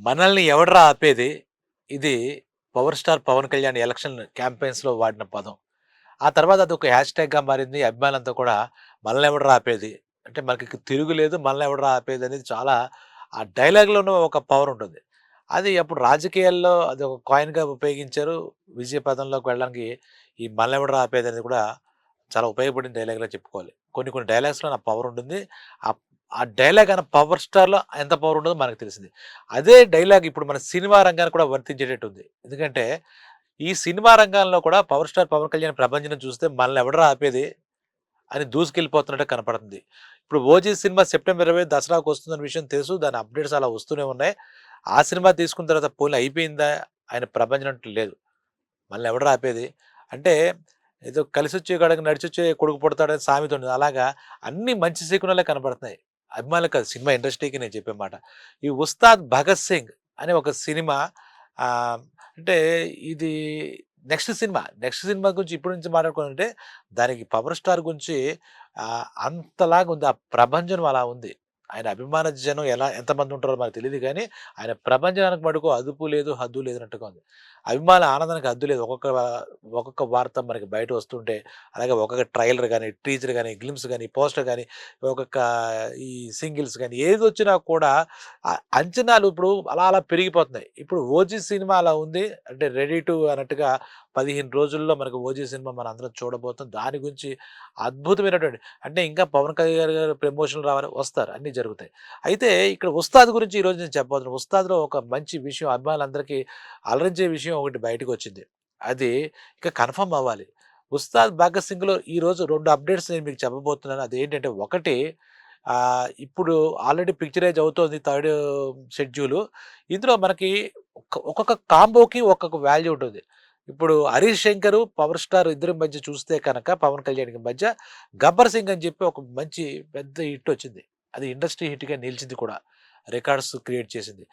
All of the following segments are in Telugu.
మనల్ని ఎవడరా ఆపేది? ఇది power star Pawan Kalyan election క్యాంపెయిన్స్‌లో వాడిన పదం. ఆ తర్వాత అది ఒక హ్యాష్ ట్యాగ్గా మారింది. అభిమానులంతా కూడా మనల్ని ఎవడరా ఆపేది? అంటే మనకి తిరుగులేదు. మనల్ని ఎవడరా ఆపేది అనేది చాలా ఆ డైలాగ్‌లోనూ ఒక పవర్ ఉంటుంది. అది అప్పుడు రాజకీయాల్లో అది ఒక కాయిన్‌గా ఉపయోగించారు. విజయ పదంలోకి వెళ్ళడానికి ఈ మనల్ని ఎవడరా ఆపేది అనేది కూడా చాలా ఉపయోగపడిన డైలాగ్లో చెప్పుకోవాలి. కొన్ని కొన్ని డైలాగ్స్‌లో నా పవర్ ఉంటుంది. ఆ ఆ డైలాగ్ అన్న పవర్ స్టార్‌లో ఎంత పవర్ ఉంటుందో మనకు తెలిసింది. అదే డైలాగ్ ఇప్పుడు మన సినిమా రంగాన్ని కూడా వర్తించేటట్టు ఉంది. ఎందుకంటే ఈ సినిమా రంగంలో కూడా పవర్ స్టార్ పవన్ కళ్యాణ్ ప్రపంచం చూస్తే మనల్ని ఎవడరా ఆపేది? అని దూసుకెళ్ళిపోతున్నట్టు కనపడుతుంది. ఇప్పుడు 'ఓజీ' సినిమా సెప్టెంబర్ 20 దసరాకు వస్తుందన్న విషయం తెలుసు. దాని అప్డేట్స్ అలా వస్తూనే ఉన్నాయి. ఆ సినిమా తీసుకున్న తర్వాత పోలి అయిపోయిందా? ఆయన ప్రపంచం లేదు. మనల్ని ఎవడరా ఆపేది? అంటే ఏదో కలిసొచ్చే గడగ నడిచొచ్చే కొడుకు పుడతాడని సామెత ఉంది. అలాగా అన్నీ మంచి శకునాలే కనపడుతున్నాయి. అభిమానులకు కాదు సినిమా ఇండస్ట్రీకి నేను చెప్పే మాట. ఈ 'ఉస్తాద్ భగత్ సింగ్' అనే ఒక సినిమా అంటే ఇది నెక్స్ట్ సినిమా. నెక్స్ట్ సినిమా గురించి ఇప్పటి నుంచి మాట్లాడుకోవాలంటే దానికి పవర్ స్టార్ గురించి అంతలాగా ఉంది. ఆ ప్రభంజనం అలా ఉంది. ఆయన అభిమాన జనం ఎలా ఎంతమంది ఉంటారో మనకు తెలియదు కానీ ఆయన ప్రపంచానికి మటుకు అదుపు లేదు, హద్దు లేదన్నట్టుగా ఉంది. అభిమాన ఆనందానికి హద్దు లేదు. ఒక్కొక్క ఒక్కొక్క వార్త మనకి బయట వస్తుంటే, అలాగే ఒక్కొక్క ట్రైలర్ కానీ టీజర్ కానీ గ్లిమ్స్ కానీ పోస్టర్ కానీ ఒక్కొక్క ఈ సింగిల్స్ కానీ ఏది వచ్చినా కూడా అంచనాలు ఇప్పుడు అలా అలా పెరిగిపోతున్నాయి. ఇప్పుడు 'ఓజీ' సినిమా అలా ఉంది. అంటే రెడీ టు అన్నట్టుగా 15 రోజుల్లో మనకు 'ఓజీ' సినిమా మనం అందరం చూడబోతున్నాం. దాని గురించి అద్భుతమైనటువంటి అంటే ఇంకా పవన్ కళ్యాణ్ గారు ప్రమోషన్‌లు రావాలి వస్తారు. అన్నీ జరుగుతాయి. అయితే ఇక్కడ 'ఉస్తాద్' గురించి ఈరోజు నేను చెప్పబోతున్నాను. 'ఉస్తాద్‌లో' ఒక మంచి విషయం అభిమానులందరికీ అలరించే విషయం ఒకటి బయటకు వచ్చింది అది ఇక కన్ఫర్మ్ అవ్వాలి. 'ఉస్తాద్ భగత్ సింగ్‌లో' ఈరోజు రెండు అప్డేట్స్ నేను మీకు చెప్పబోతున్నాను. అదేంటంటే ఒకటి ఇప్పుడు ఆల్రెడీ పిక్చరైజ్ అవుతోంది థర్డ్ షెడ్యూలు. ఇందులో మనకి ఒక్క ఒక్కొక్క కాంబోకి ఒక్కొక్క వాల్యూ ఉంటుంది. ఇప్పుడు 'హరీష్ శంకర్', 'పవర్ స్టార్' ఇద్దరి మధ్య చూస్తే కనుక 'పవన్ కళ్యాణ్‌కి' మధ్య 'గబ్బర్ సింగ్' అని చెప్పి ఒక మంచి పెద్ద హిట్ వచ్చింది. అది ఇండస్ట్రీ హిట్‌గా నిలిచింది కూడా. రికార్డ్స్ క్రియేట్ చేసింది.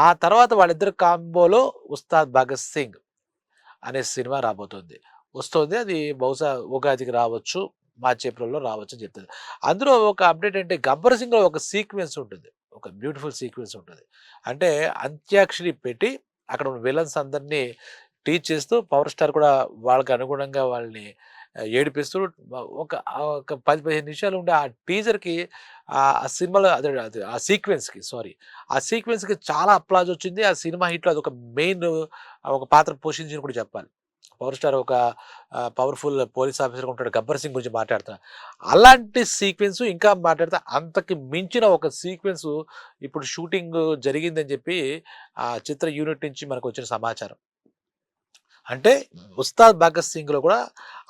ఆ తర్వాత వాళ్ళిద్దరు కాంబోలో 'ఉస్తాద్ భగత్ సింగ్' అనే సినిమా రాబోతోంది. వస్తుంది అది బహుశా ఉగాదికి రావచ్చు. మార్చి, ఏప్రిల్‌లో రావచ్చు అని చెప్తుంది. అందులో ఒక అప్డేట్ అంటే 'గబ్బర్ సింగ్‌లో' ఒక సీక్వెన్స్ ఉంటుంది. ఒక బ్యూటిఫుల్ సీక్వెన్స్ ఉంటుంది. అంటే అంత్యాక్షరి పెట్టి అక్కడ ఉన్న విలన్స్ అందరిని టీచ్ చేస్తూ 'పవర్ స్టార్' కూడా వాళ్ళకి అనుగుణంగా వాళ్ళని ఏడిపిస్తూ ఒక ఒక 10, 15 నిమిషాలు ఉండే ఆ టీజర్‌కి ఆ సినిమాలో అదే ఆ సీక్వెన్స్‌కి సారీ. ఆ సీక్వెన్స్‌కి చాలా అప్లాజ్ వచ్చింది. ఆ సినిమా హిట్‌లో అదొక మెయిన్ ఒక పాత్ర పోషించింది కూడా చెప్పాలి. 'పవర్ స్టార్' ఒక పవర్‌ఫుల్ పోలీస్ ఆఫీసర్‌గా ఉంటాడు. 'గబ్బర్ సింగ్' గురించి మాట్లాడుతున్నా. అలాంటి సీక్వెన్స్ ఇంకా మాట్లాడితే అంతకి మించిన ఒక సీక్వెన్స్ ఇప్పుడు షూటింగ్ జరిగిందని చెప్పి ఆ చిత్ర యూనిట్ నుంచి మనకొచ్చిన సమాచారం. అంటే 'ఉస్తాద్ భగత్ సింగ్‌లో' కూడా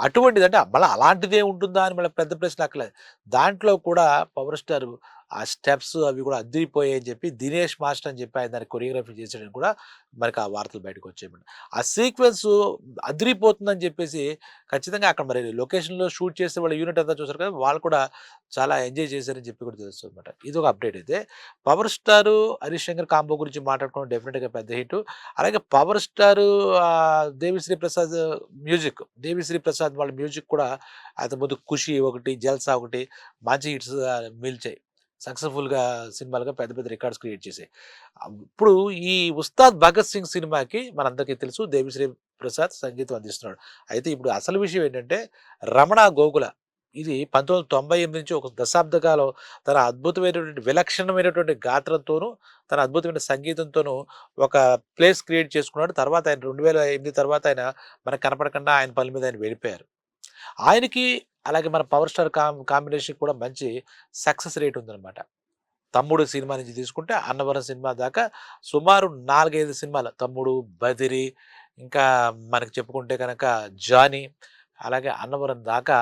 అటువంటిది అంటే మళ్ళా అలాంటిదే ఉంటుందా అని మళ్ళీ పెద్ద ప్రశ్న అక్కర్లేదు. దాంట్లో కూడా 'పవర్ స్టార్' ఆ స్టెప్స్ అవి కూడా అద్దిరిపోయాయని చెప్పి 'దినేష్ మాస్టర్' అని చెప్పి ఆయన దాన్ని కొరియోగ్రఫీ చేసాడని కూడా మనకి ఆ వార్తలు బయటకు వచ్చాయి ఆ సీక్వెన్స్ అదిరిపోతుందని చెప్పేసి ఖచ్చితంగా అక్కడ మరి లొకేషన్‌లో షూట్ చేసే వాళ్ళ యూనిట్ అంతా చూసారు కదా! వాళ్ళు కూడా చాలా ఎంజాయ్ చేశారని చెప్పి కూడా తెలుస్తుంది అనమాట ఇది ఒక అప్డేట్ అయితే. 'Power star' 'Harish Shankar' combo గురించి మాట్లాడుకోవడం డెఫినెట్గా పెద్ద హిట్. అలాగే 'power star' 'Devi Sri Prasad' music 'Devi Sri Prasad' వాళ్ళ మ్యూజిక్ కూడా అతని ముందు 'ఖుషి' ఒకటి, 'జల్సా' ఒకటి మంచి హిట్స్ మిల్చాయి సక్సెస్‌ఫుల్‌గా సినిమాలుగా పెద్ద పెద్ద రికార్డ్స్ క్రియేట్ చేసాయి. ఇప్పుడు ఈ 'ఉస్తాద్ భగత్ సింగ్' సినిమాకి మనందరికీ తెలుసు 'దేవిశ్రీ ప్రసాద్' సంగీతం అందిస్తున్నాడు. అయితే ఇప్పుడు అసలు విషయం ఏంటంటే 'రమణ గోకుల ఇది 1998 నుంచి ఒక దశాబ్ద కాలం తన అద్భుతమైనటువంటి విలక్షణమైనటువంటి గాత్రంతోనూ, తన అద్భుతమైన సంగీతంతోనూ ఒక ప్లేస్ క్రియేట్ చేసుకున్నాడు. తర్వాత ఆయన 2008 తర్వాత ఆయన మనకు కనపడకుండా ఆయన పనుల మీద ఆయన వెళ్ళిపోయారు. ఆయనకి అలాగే మన 'పవర్ స్టార్' కాం కాంబినేషన్ కూడా మంచి సక్సెస్ రేట్ ఉందన్నమాట. 'తమ్ముడు' సినిమా నుంచి తీసుకుంటే 'అన్నవరం' సినిమా దాకా సుమారు 4, 5 సినిమాలు 'తమ్ముడు', 'బదిరి' ఇంకా మనకి చెప్పుకుంటే కనుక 'జానీ' అలాగే 'అన్నవరం' దాకా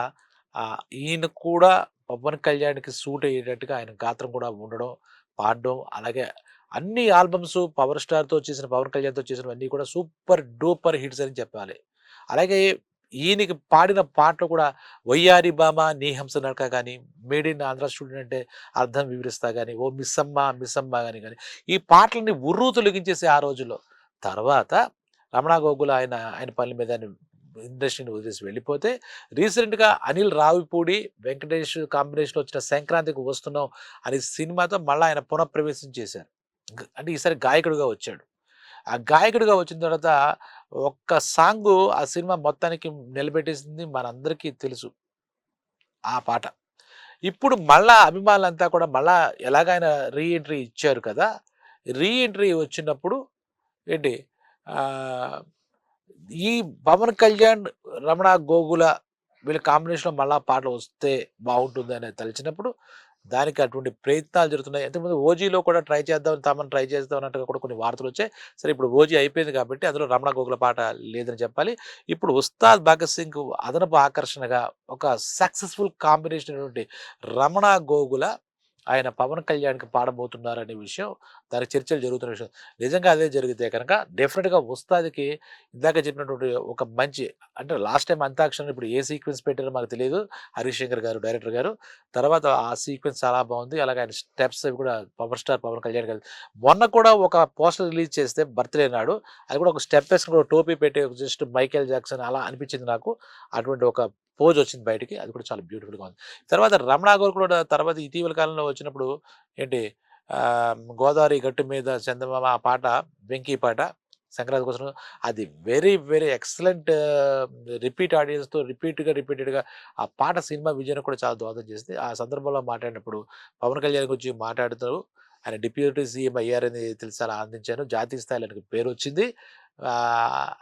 ఈయన కూడా పవన్ కళ్యాణ్‌కి సూట్ అయ్యేటట్టుగా ఆయన గాత్రం కూడా ఉండడం, పాడడం అలాగే అన్ని ఆల్బమ్స్ 'పవర్ స్టార్‌తో' చేసిన 'పవన్ కళ్యాణ్‌తో' చేసినవన్నీ కూడా సూపర్ డూపర్ హిట్స్ అని చెప్పాలి. అలాగే ఈయనకి పాడిన పాటలు కూడా 'వయ్యారి భామ నీ హంస నడక' కానీ 'మేడ్ ఇన్ ఆంధ్ర స్టూడెంట్' అంటే 'అర్థం వివరిస్తా' కానీ 'ఓ మిస్సమ్మ మిస్సమ్మ' కానీ కానీ ఈ పాటలని ఉర్రూ తొలగించేసి ఆ రోజుల్లో. తర్వాత 'రమణ గోగుల' ఆయన ఆయన పనుల మీద ఇండస్ట్రీని వదిలేసి వెళ్ళిపోతే రీసెంట్‌గా అనిల్ రావిపూడి, వెంకటేష్ కాంబినేషన్‌లో వచ్చిన 'సంక్రాంతికి వస్తున్నాం' అనే సినిమాతో మళ్ళీ ఆయన పునఃప్రవేశం చేశారు. అంటే ఈసారి గాయకుడిగా వచ్చాడు. ఆ గాయకుడిగా వచ్చిన తర్వాత ఒక్క సాంగు ఆ సినిమా మొత్తానికి నిలబెట్టేసింది మనందరికీ తెలుసు. ఆ పాట. ఇప్పుడు మళ్ళా అభిమానులంతా కూడా మళ్ళా ఎలాగైనా రీ ఎంట్రీ ఇచ్చారు కదా! రీ ఎంట్రీ వచ్చినప్పుడు ఏంటి ఈ 'పవన్ కళ్యాణ్', 'రమణ గోగుల' వీళ్ళ కాంబినేషన్‌లో మళ్ళా పాటలు వస్తే బావుంటుందని తలిచినప్పుడు దానికి అటువంటి ప్రయత్నాలు జరుగుతున్నాయి. అంతకుముందు 'ఓజీలో' కూడా ట్రై చేద్దాం, తామని ట్రై చేద్దాం అన్నట్టుగా కూడా కొన్ని వార్తలు వచ్చాయి సరే ఇప్పుడు 'ఓజీ' అయిపోయింది కాబట్టి అందులో 'రమణ గోగుల' పాట లేదని చెప్పాలి. ఇప్పుడు 'ఉస్తాద్ భగత్ సింగ్' అదనపు ఆకర్షణగా ఒక సక్సెస్‌ఫుల్ కాంబినేషన్ 'రమణ గోగుల' ఆయన 'పవన్ కళ్యాణ్‌కి' పాడబోతున్నారనే విషయం దాని చర్చలు జరుగుతున్న విషయం. నిజంగా అదే జరిగితే కనుక డెఫినెట్గా ఉస్తాదికి ఇందాక చెప్పినటువంటి ఒక మంచి అంటే లాస్ట్ టైం 'అంతాక్షరి' ఇప్పుడు ఏ సీక్వెన్స్ పెట్టారో మాకు తెలియదు హరీష్ శంకర్ గారు డైరెక్టర్ గారు. తర్వాత ఆ సీక్వెన్స్ చాలా బాగుంది అలాగే ఆయన స్టెప్స్ అవి కూడా పవర్ స్టార్ 'పవన్ కళ్యాణ్' గారు మొన్న కూడా ఒక పోస్టర్ రిలీజ్ చేస్తే బర్త్‌డే నాడు అది కూడా ఒక స్టెప్ వేసుకుని కూడా టోపీ పెట్టి జస్ట్ 'మైకేల్ జాక్సన్' అలా అనిపించింది నాకు. అటువంటి ఒక పోజ్ వచ్చింది బయటికి. అది కూడా చాలా బ్యూటిఫుల్‌గా ఉంది. తర్వాత 'రమణ గోగుల' కూడా తర్వాత ఇటీవల కాలంలో వచ్చినప్పుడు ఏంటి 'గోదావరి గట్టు మీద చందమామ' ఆ పాట 'వెంకీ' పాట సంక్రాంతి కోసం అది వెరీ వెరీ ఎక్సలెంట్ రిపీట్ ఆడియన్స్‌తో రిపీట్‌గా, రిపీటెడ్‌గా ఆ పాట సినిమా విజయాన్ని కూడా చాలా దోహదం చేసింది. ఆ సందర్భంలో మాట్లాడినప్పుడు 'పవన్ కళ్యాణ్' గురించి మాట్లాడుతూ ఆయన డిప్యూటీ సీఎం అయ్యారని తెలిసి చాలా ఆనందించాను. జాతీయ స్థాయిలో పేరు వచ్చింది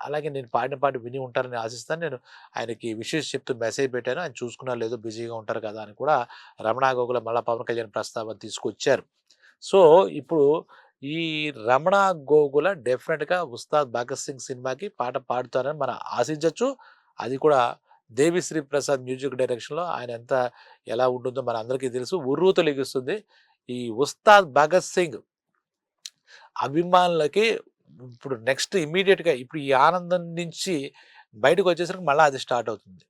అలాగే నేను పాడిన పాట విని ఉంటారని ఆశిస్తాను. నేను ఆయనకి విషయం చెప్తూ మెసేజ్ పెట్టాను. ఆయన చూసుకున్నా లేదో బిజీగా ఉంటారు కదా! అని కూడా 'రమణ గోగుల' మళ్ళా 'పవన్ కళ్యాణ్' ప్రస్తావన తీసుకొచ్చారు. సో, ఇప్పుడు ఈ 'రమణ గోగుల' డెఫినెట్గా 'ఉస్తాద్ భగత్ సింగ్' సినిమాకి పాట పాడుతారని మనం ఆశించవచ్చు అది కూడా దేవిశ్రీ ప్రసాద్ మ్యూజిక్ డైరెక్షన్‌లో ఆయన ఎంత ఎలా ఉంటుందో మన అందరికీ తెలుసు. ఉర్రూతలెగిస్తుంది. ఈ 'ఉస్తాద్ భగత్ సింగ్' అభిమానులకి ఇప్పుడు నెక్స్ట్ ఇమ్మీడియేట్‌గా ఇప్పుడు ఈ ఆనందం నుంచి బయటకు వచ్చేసరికి మళ్ళీ అది స్టార్ట్ అవుతుంది.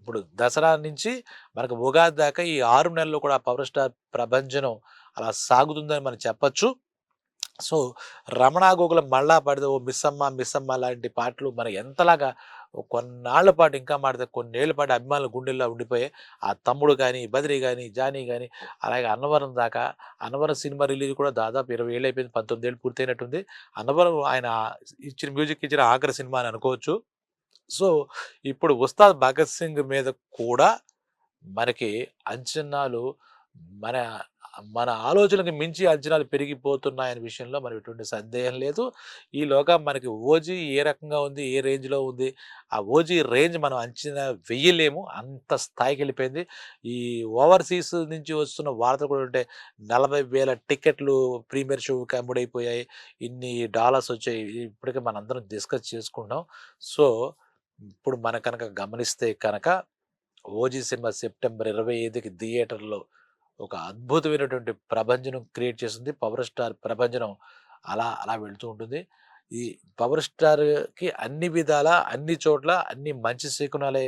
ఇప్పుడు దసరా నుంచి మనకు ఉగాది దాకా ఈ ఆరు నెలల్లో కూడా పవర్ స్టార్ ప్రభంజనం అలా సాగుతుందని మనం చెప్పచ్చు సో, 'రమణ గోగుల' మళ్ళా పాడితే 'ఓ మిస్సమ్మ మిస్సమ్మ' లాంటి పాటలు మన ఎంతలాగా కొన్నాళ్ళ పాటు ఇంకా మాడితే కొన్నేళ్ళ పాటు అభిమానుల గుండెల్లో ఉండిపోయి ఆ తమ్ముడు కానీ బద్రి కానీ జానీ కానీ అలాగే 'అన్నవరం' దాకా 'అన్నవరం' సినిమా రిలీజ్ కూడా దాదాపు 20 ఏళ్ళు అయిపోయింది. 19 ఏళ్ళు పూర్తయినట్టుంది. 'అన్నవరం' ఆయన ఇచ్చిన మ్యూజిక్ ఇచ్చిన ఆఖరి సినిమా అని అనుకోవచ్చు. సో, ఇప్పుడు 'ఉస్తాద్ భగత్ సింగ్' మీద కూడా మనకి అంచనాలు మన మన ఆలోచనకు మించి అంచనాలు పెరిగిపోతున్నాయనే విషయంలో మరి ఎటువంటి సందేహం లేదు. ఈ లోకం మనకి 'ఓజీ' ఏ రకంగా ఉంది? ఏ రేంజ్‌లో ఉంది? ఆ 'ఓజీ' రేంజ్ మనం అంచనా వెయ్యలేము. అంత స్థాయికి వెళ్ళిపోయింది ఈ ఓవర్‌సీస్ నుంచి వస్తున్న వార్తలు కూడా ఉంటే నలభై వేల టికెట్లు ప్రీమియర్ షోకి అమ్ముడైపోయాయి. ఇన్ని డాలర్స్ వచ్చాయి. ఇప్పటికే మనందరం డిస్కస్ చేసుకున్నాం. సో, ఇప్పుడు మన కనుక గమనిస్తే కనుక 'ఓజీ' సినిమా సెప్టెంబర్ 25కి థియేటర్‌లో ఒక అద్భుతమైనటువంటి ప్రభంజనం క్రియేట్ చేస్తుంది. పవర్ స్టార్ ప్రభంజనం అలా అలా వెళుతూ ఉంటుంది. ఈ పవర్ స్టార్‌కి అన్ని విధాలా, అన్ని చోట్ల అన్ని మంచి శకునాలే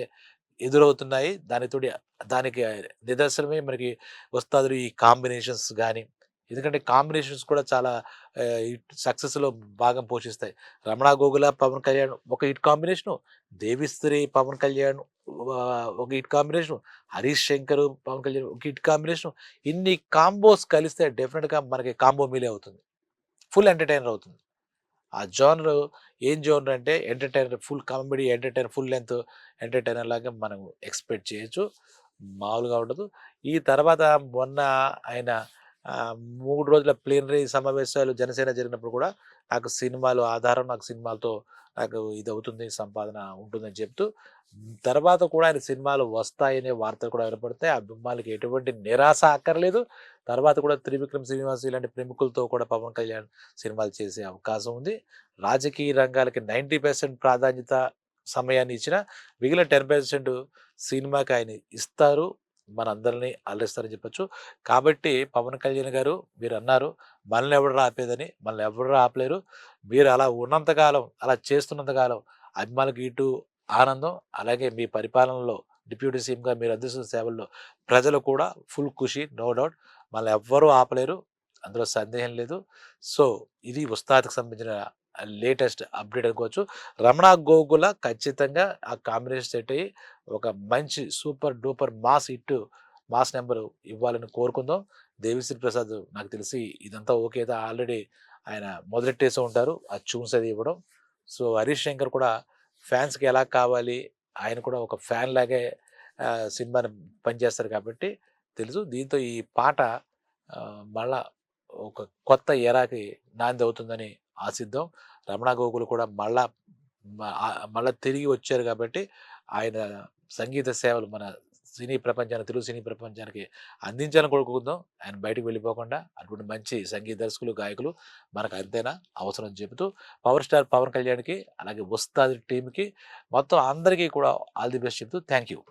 ఎదురవుతున్నాయి. దానితోటి దానికి నిదర్శనమే మనకి వస్తాదు ఈ కాంబినేషన్స్ కానీ ఎందుకంటే కాంబినేషన్స్ కూడా చాలా హిట్ సక్సెస్‌లో భాగం పోషిస్తాయి. 'రమణ గోగుల', 'పవన్ కళ్యాణ్' ఒక హిట్ కాంబినేషను. దేవిస్త్రీ 'పవన్ కళ్యాణ్' ఒక హిట్ కాంబినేషను. 'హరీష్ శంకర్', 'పవన్ కళ్యాణ్' ఒక హిట్ కాంబినేషను. ఇన్ని కాంబోస్ కలిస్తే డెఫినెట్గా మనకి కాంబో మీలే అవుతుంది. ఫుల్ ఎంటర్‌టైనర్ అవుతుంది. ఆ జోనర్ ఏం జోనర్ అంటే entertainer full comedy, entertainer full length entertainer లాగా మనం ఎక్స్‌పెక్ట్ చేయొచ్చు. మామూలుగా ఉండదు. ఈ తర్వాత మొన్న ఆయన మూడు రోజుల ప్లీనరీ సమావేశాలు జనసేన జరిగినప్పుడు కూడా నాకు సినిమాలు ఆధారం, నాకు సినిమాలతో నాకు ఇది అవుతుంది సంపాదన ఉంటుందని చెప్తూ తర్వాత కూడా ఆయన సినిమాలు వస్తాయనే వార్తలు కూడా వినపడతాయి. అభిమానులకు ఎటువంటి నిరాశ అక్కర్లేదు. తర్వాత కూడా 'త్రివిక్రమ్ శ్రీనివాస్' ఇలాంటి ప్రముఖులతో కూడా 'పవన్ కళ్యాణ్' సినిమాలు చేసే అవకాశం ఉంది. రాజకీయ రంగాలకి 90% ప్రాధాన్యత సమయాన్ని ఇచ్చిన మిగిలిన 10% సినిమాకి ఆయన ఇస్తారు. మనందరిని అలరిస్తారని చెప్పొచ్చు. కాబట్టి 'పవన్ కళ్యాణ్' గారు మీరన్నారు మనల్ని ఎవరు ఆపేదని. మనల్ని ఎవరు ఆపలేరు. మీరు అలా ఉన్నంత కాలం, అలా చేస్తున్నంత కాలం అభిమానులకు ఇటు ఆనందం, అలాగే మీ పరిపాలనలో డిప్యూటీ సీఎంగా మీరు అందిస్తున్న సేవల్లో ప్రజలు కూడా ఫుల్ ఖుషి నో డౌట్. మనల్ని ఎవ్వరూ ఆపలేరు. అందులో సందేహం లేదు. సో, ఇది 'ఉస్తాద్‌కి' సంబంధించిన లేటెస్ట్ అప్డేట్ అనుకోవచ్చు. 'రమణ గోగుల' ఖచ్చితంగా ఆ కాంబినేషన్ సెట్ అయ్యి ఒక మంచి సూపర్ డూపర్ మాస్ ఇట్టు మాస్ నెంబరు ఇవ్వాలని కోరుకుందాం. 'దేవిశ్రీ ప్రసాద్' నాకు తెలిసి ఇదంతా ఓకే. ఆల్రెడీ ఆయన మొదలెట్టేసి ఉంటారు ఆ ట్యూన్స్ అది ఇవ్వడం సో హరీష్ శంకర్ కూడా ఫ్యాన్స్కి ఎలా కావాలి ఆయన కూడా ఒక ఫ్యాన్ లాగే సినిమాని పనిచేస్తారు కాబట్టి తెలుసు దీంతో ఈ పాట మళ్ళా ఒక కొత్త ఎరాకి నాంది అవుతుందని ఆశిద్దాం. రమణ గోకులు కూడా మళ్ళా మళ్ళీ మళ్ళా తిరిగి వచ్చారు కాబట్టి ఆయన సంగీత సేవలు మన సినీ ప్రపంచానికి తెలుగు సినీ ప్రపంచానికి అందించాలని కోరుకుందాం. ఆయన బయటకు వెళ్ళిపోకుండా అటువంటి మంచి సంగీత దర్శకులు గాయకులు మనకు అంతేనా? అవసరం అని చెబుతూ పవర్ స్టార్ పవన్ కళ్యాణ్కి అలాగే ఉస్తాద్ టీంకి మొత్తం అందరికీ కూడా ఆల్ ది బెస్ట్ చెప్తూ థ్యాంక్ యూ